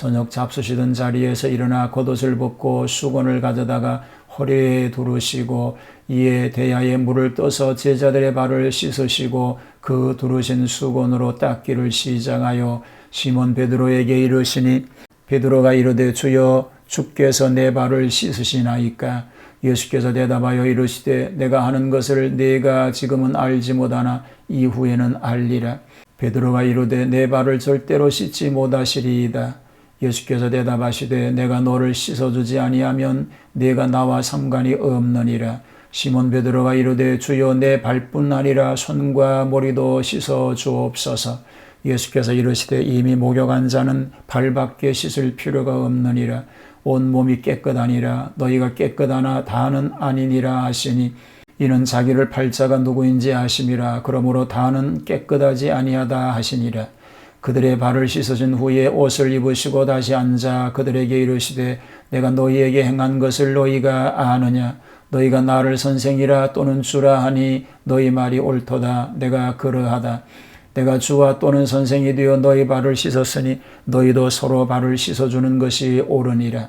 저녁 잡수시던 자리에서 일어나 겉옷을 벗고 수건을 가져다가 허리에 두르시고 이에 대야에 물을 떠서 제자들의 발을 씻으시고 그 두르신 수건으로 닦기를 시작하여 시몬 베드로에게 이르시니 베드로가 이르되 주여 주께서 내 발을 씻으시나이까? 예수께서 대답하여 이르시되 내가 하는 것을 내가 지금은 알지 못하나 이후에는 알리라. 베드로가 이르되 내 발을 절대로 씻지 못하시리이다 예수께서 대답하시되 내가 너를 씻어주지 아니하면 내가 나와 상관이 없느니라. 시몬 베드로가 이르되 주여 내 발뿐 아니라 손과 머리도 씻어 주옵소서. 예수께서 이르시되 이미 목욕한 자는 발밖에 씻을 필요가 없느니라. 온 몸이 깨끗하니라. 너희가 깨끗하나 다는 아니니라 하시니 이는 자기를 팔자가 누구인지 아심이라. 그러므로 다는 깨끗하지 아니하다 하시니라 그들의 발을 씻으신 후에 옷을 입으시고 다시 앉아 그들에게 이르시되 내가 너희에게 행한 것을 너희가 아느냐? 너희가 나를 선생이라 또는 주라 하니 너희 말이 옳도다. 내가 그러하다. 내가 주와 또는 선생이 되어 너희 발을 씻었으니 너희도 서로 발을 씻어주는 것이 옳으니라.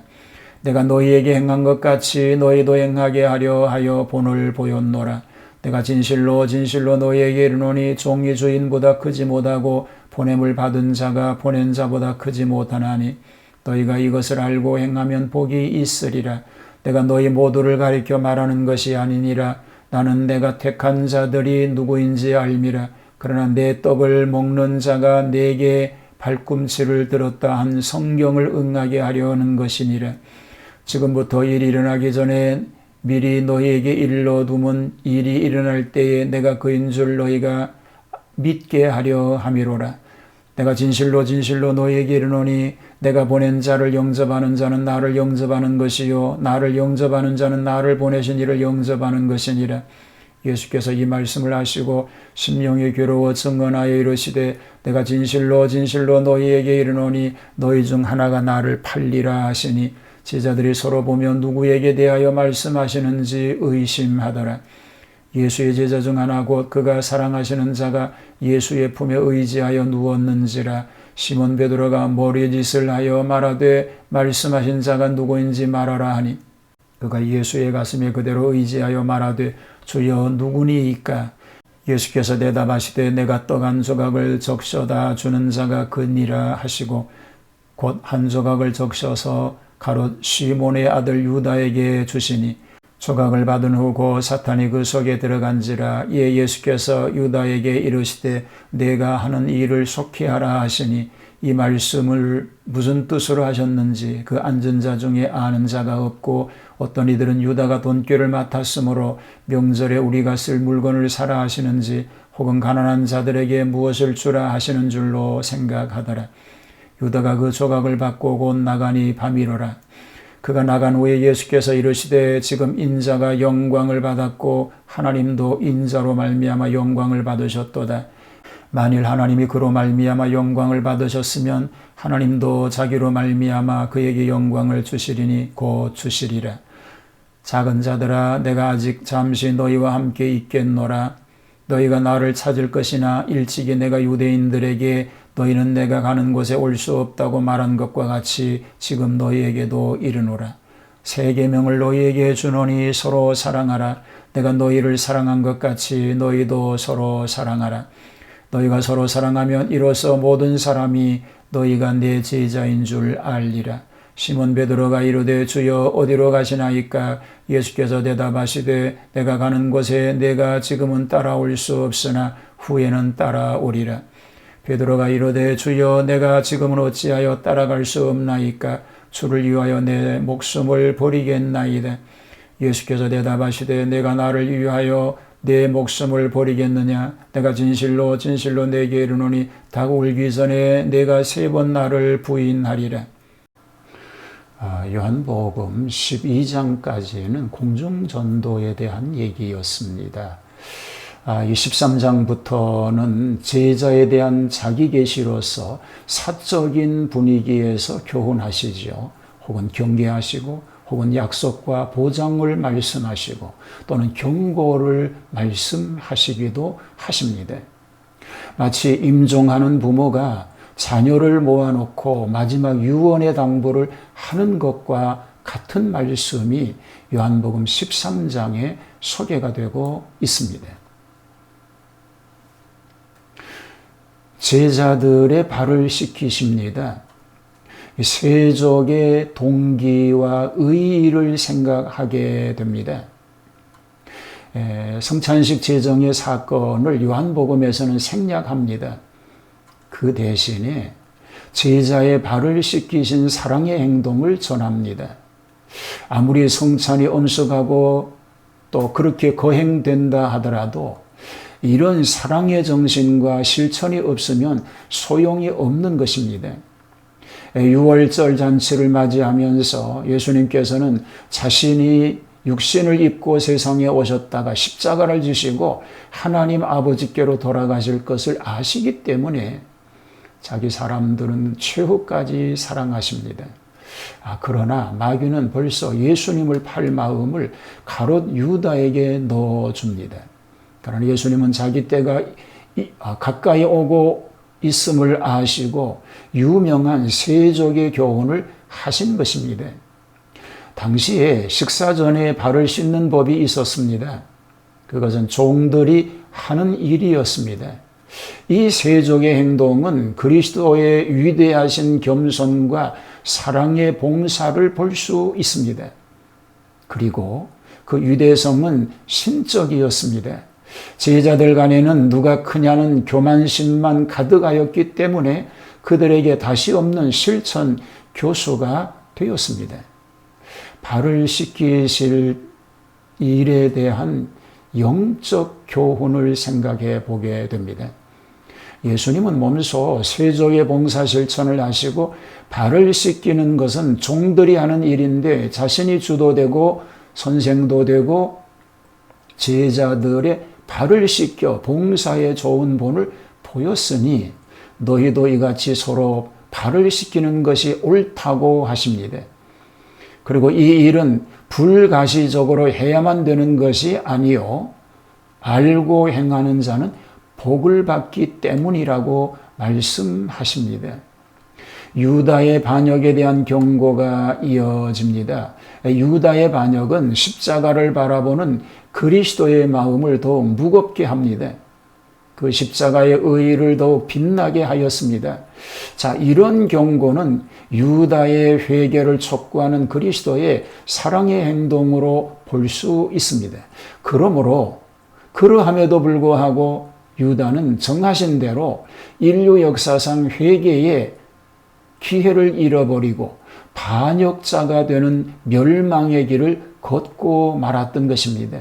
내가 너희에게 행한 것 같이 너희도 행하게 하려 하여 본을 보였노라. 내가 진실로 진실로 너희에게 이르노니 종이 주인보다 크지 못하고 보냄을 받은 자가 보낸 자보다 크지 못하나니 너희가 이것을 알고 행하면 복이 있으리라. 내가 너희 모두를 가리켜 말하는 것이 아니니라. 나는 내가 택한 자들이 누구인지 알미라. 그러나 내 떡을 먹는 자가 내게 발꿈치를 들었다 한 성경을 응하게 하려는 것이니라. 지금부터 일이 일어나기 전에 미리 너희에게 일러 두면 일이 일어날 때에 내가 그인 줄 너희가 믿게 하려 함이로라. 내가 진실로 진실로 너희에게 이르노니 내가 보낸 자를 영접하는 자는 나를 영접하는 것이요 나를 영접하는 자는 나를 보내신 이를 영접하는 것이니라. 예수께서 이 말씀을 하시고 심령이 괴로워 증언하여 이르시되 내가 진실로 진실로 너희에게 이르노니 너희 중 하나가 나를 팔리라 하시니 제자들이 서로 보며 누구에게 대하여 말씀하시는지 의심하더라. 예수의 제자 중 하나 곧 그가 사랑하시는 자가 예수의 품에 의지하여 누웠는지라 시몬 베드로가 머리짓을 하여 말하되 말씀하신 자가 누구인지 말하라 하니 그가 예수의 가슴에 그대로 의지하여 말하되 주여 누구니이까? 예수께서 대답하시되 내가 떡 한 조각을 적셔다 주는 자가 그니라 하시고 곧 한 조각을 적셔서 가롯 시몬의 아들 유다에게 주시니 조각을 받은 후 고 사탄이 그 속에 들어간지라 이에 예수께서 유다에게 이르시되 내가 하는 일을 속히 하라 하시니 이 말씀을 무슨 뜻으로 하셨는지 그 앉은 자 중에 아는 자가 없고 어떤 이들은 유다가 돈꾀를 맡았으므로 명절에 우리가 쓸 물건을 사라 하시는지 혹은 가난한 자들에게 무엇을 주라 하시는 줄로 생각하더라. 유다가 그 조각을 받고 곧 나가니 밤이로라. 그가 나간 후에 예수께서 이르시되 지금 인자가 영광을 받았고 하나님도 인자로 말미암아 영광을 받으셨도다. 만일 하나님이 그로 말미암아 영광을 받으셨으면 하나님도 자기로 말미암아 그에게 영광을 주시리니 곧 주시리라. 작은 자들아 내가 아직 잠시 너희와 함께 있겠노라. 너희가 나를 찾을 것이나 일찍이 내가 유대인들에게 너희는 내가 가는 곳에 올 수 없다고 말한 것과 같이 지금 너희에게도 이르노라. 세 계명을 너희에게 주노니 서로 사랑하라. 내가 너희를 사랑한 것 같이 너희도 서로 사랑하라. 너희가 서로 사랑하면 이로써 모든 사람이 너희가 내 제자인 줄 알리라. 시몬 베드로가 이르되 주여 어디로 가시나이까 예수께서 대답하시되 내가 가는 곳에 내가 지금은 따라올 수 없으나 후에는 따라오리라. 베드로가 이르되 주여 내가 지금은 어찌하여 따라갈 수 없나이까 주를 위하여 내 목숨을 버리겠나이다. 예수께서 대답하시되 내가 나를 위하여 내 목숨을 버리겠느냐 내가 진실로 진실로 내게 이르노니 닭 울기 전에 내가 세 번 나를 부인하리라. 아, 요한복음 12장까지는 공중전도에 대한 얘기였습니다. 아, 이 13장부터는 제자에 대한 자기 계시로서 사적인 분위기에서 교훈하시죠. 혹은 경계하시고 혹은 약속과 보장을 말씀하시고 또는 경고를 말씀하시기도 하십니다. 마치 임종하는 부모가 자녀를 모아놓고 마지막 유언의 당부를 하는 것과 같은 말씀이 요한복음 13장에 소개가 되고 있습니다. 제자들의 발을 씻기십니다. 세족의 동기와 의의를 생각하게 됩니다. 성찬식 제정의 사건을 요한복음에서는 생략합니다. 그 대신에 제자의 발을 씻기신 사랑의 행동을 전합니다. 아무리 성찬이 엄숙하고 또 그렇게 거행된다 하더라도 이런 사랑의 정신과 실천이 없으면 소용이 없는 것입니다. 6월절 잔치를 맞이하면서 예수님께서는 자신이 육신을 입고 세상에 오셨다가 십자가를 지시고 하나님 아버지께로 돌아가실 것을 아시기 때문에 자기 사람들은 최후까지 사랑하십니다. 아, 그러나 마귀는 벌써 예수님을 팔 마음을 가롯 유다에게 넣어줍니다. 그러나 예수님은 자기 때가 아, 가까이 오고 있음을 아시고 유명한 세족의 교훈을 하신 것입니다. 당시에 식사 전에 발을 씻는 법이 있었습니다. 그것은 종들이 하는 일이었습니다. 이 세족의 행동은 그리스도의 위대하신 겸손과 사랑의 봉사를 볼 수 있습니다. 그리고 그 위대성은 신적이었습니다. 제자들 간에는 누가 크냐는 교만심만 가득하였기 때문에 그들에게 다시 없는 실천 교수가 되었습니다. 발을 씻기실 일에 대한 영적 교훈을 생각해 보게 됩니다. 예수님은 몸소 세조의 봉사 실천을 하시고 발을 씻기는 것은 종들이 하는 일인데 자신이 주도되고 선생도 되고 제자들의 발을 씻겨 봉사에 좋은 본을 보였으니 너희도 이같이 서로 발을 씻기는 것이 옳다고 하십니다. 그리고 이 일은 불가시적으로 해야만 되는 것이 아니요 알고 행하는 자는 복을 받기 때문이라고 말씀하십니다. 유다의 반역에 대한 경고가 이어집니다. 유다의 반역은 십자가를 바라보는 그리스도의 마음을 더욱 무겁게 합니다. 그 십자가의 의의를 더욱 빛나게 하였습니다. 자, 이런 경고는 유다의 회개를 촉구하는 그리스도의 사랑의 행동으로 볼 수 있습니다. 그러므로 그러함에도 불구하고 유다는 정하신 대로 인류 역사상 회개의 기회를 잃어버리고 반역자가 되는 멸망의 길을 걷고 말았던 것입니다.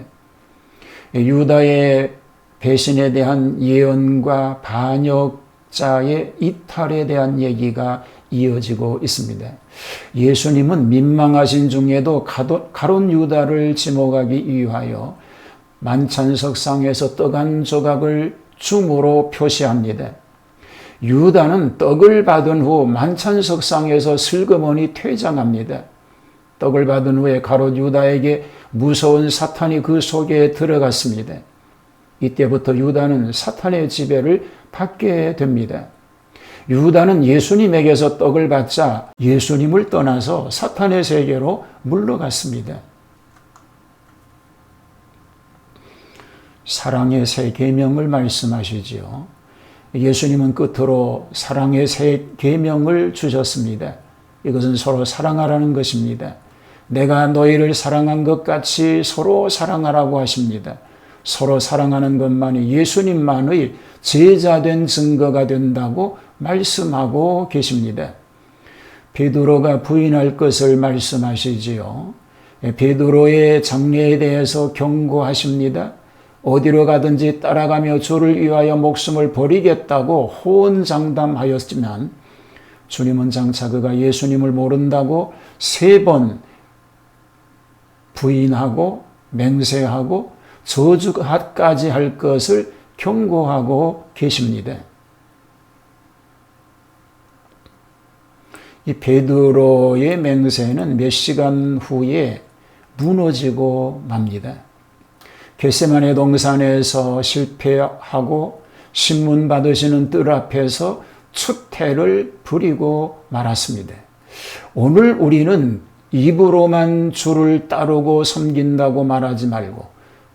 유다의 배신에 대한 예언과 반역자의 이탈에 대한 얘기가 이어지고 있습니다. 예수님은 민망하신 중에도 가론 유다를 지목하기 위하여 만찬석상에서 떡 한 조각을 줌으로 표시합니다. 유다는 떡을 받은 후 만찬석상에서 슬그머니 퇴장합니다. 떡을 받은 후에 가롯 유다에게 무서운 사탄이 그 속에 들어갔습니다. 이때부터 유다는 사탄의 지배를 받게 됩니다. 유다는 예수님에게서 떡을 받자 예수님을 떠나서 사탄의 세계로 물러갔습니다. 사랑의 세 계명을 말씀하시지요. 예수님은 끝으로 사랑의 세 계명을 주셨습니다. 이것은 서로 사랑하라는 것입니다. 내가 너희를 사랑한 것 같이 서로 사랑하라고 하십니다. 서로 사랑하는 것만이 예수님만의 제자된 증거가 된다고 말씀하고 계십니다. 베드로가 부인할 것을 말씀하시지요. 베드로의 장례에 대해서 경고하십니다. 어디로 가든지 따라가며 주를 위하여 목숨을 버리겠다고 호언장담하였지만 주님은 장차 그가 예수님을 모른다고 세 번 부인하고 맹세하고 저주까지 할 것을 경고하고 계십니다. 이 베드로의 맹세는 몇 시간 후에 무너지고 맙니다. 겟세만의 동산에서 실패하고 신문 받으시는 뜰 앞에서 추태를 부리고 말았습니다. 오늘 우리는 입으로만 주를 따르고 섬긴다고 말하지 말고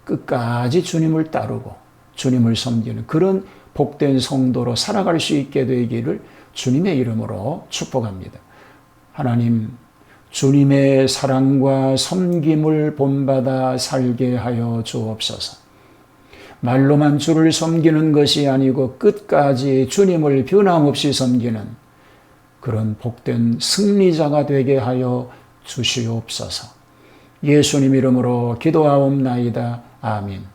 끝까지 주님을 따르고 주님을 섬기는 그런 복된 성도로 살아갈 수 있게 되기를 주님의 이름으로 축복합니다. 하나님, 주님의 사랑과 섬김을 본받아 살게 하여 주옵소서. 말로만 주를 섬기는 것이 아니고 끝까지 주님을 변함없이 섬기는 그런 복된 승리자가 되게 하여 주시옵소서. 예수님 이름으로 기도하옵나이다. 아멘.